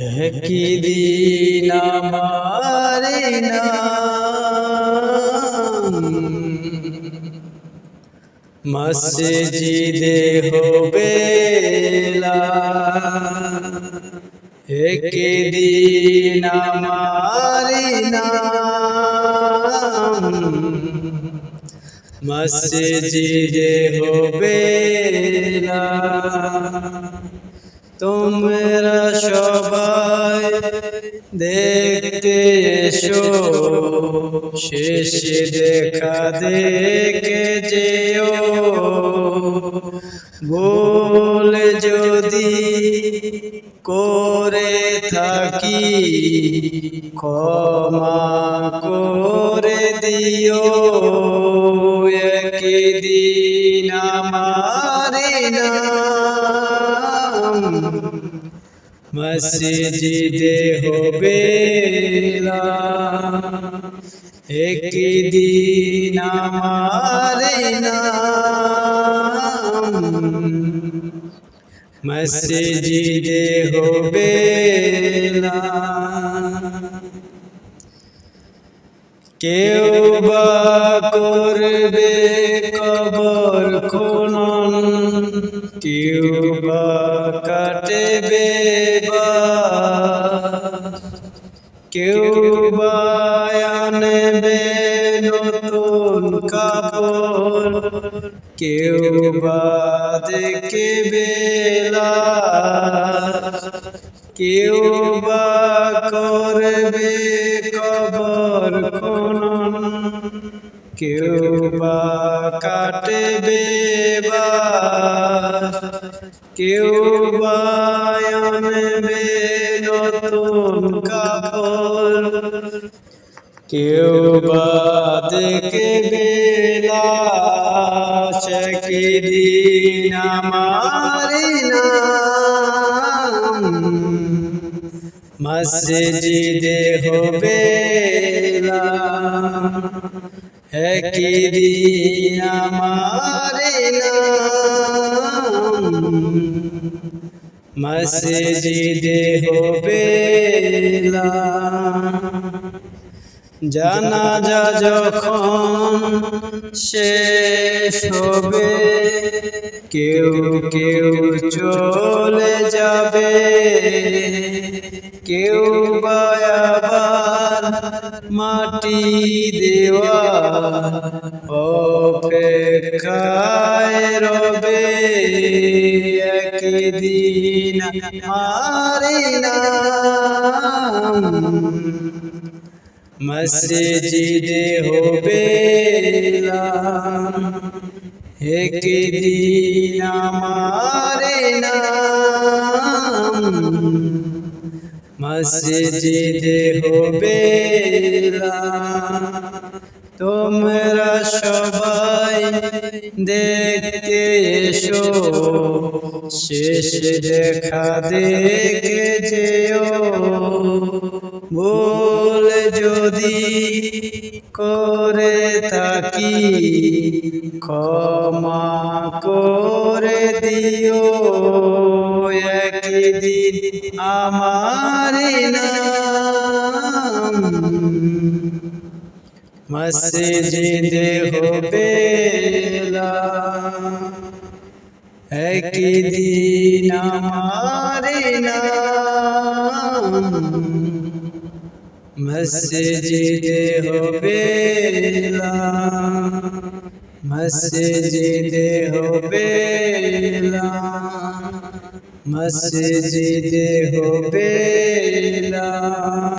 একই দিন আমার মসজিদে হবে একই দিন আমার মসজিদে হবে তোমরা সবাই দেখতে এসো শেষে দেখা দেখে যেও। বলে যদি করে থাকি, ক্ষমা করে দিও। একদিন আমার নাম মসজিদে হবে একদিন আমার নাম। মসজিদে হবে কেউ বা করবে কবর খনন কেউ কাটবে বা কেউ বা আনবে নতুন কাপড় কেউ বা দেখবে কেউ বা করবে কবর খনন কেউ বা কাটবে বা কেউ বা আনবে নতুন কাপড়। কেউ বা দেখবে দিন আমার নাম। মসজিদে হবে একই দিন আমার নাম। মসজিদে হবে জানাজা যখন শেষ হবে কেউ কেউ চলে যাবে। কেউ বা আবার মাটি দেওয়া অপেক্ষায় রবে একদিন মারি নাম মসজিদে হবে একদিন আমার নাম। মসজিদে হবে তোমরা সবাই দেখতে এসো শেষ দেখা দেখে যেও। ক্ষমা করে দিও একদিন আমার মসজিদে হবে একদিন আমার নাম। মসজিদে হবে মসজিদে হবে মসজিদে হবে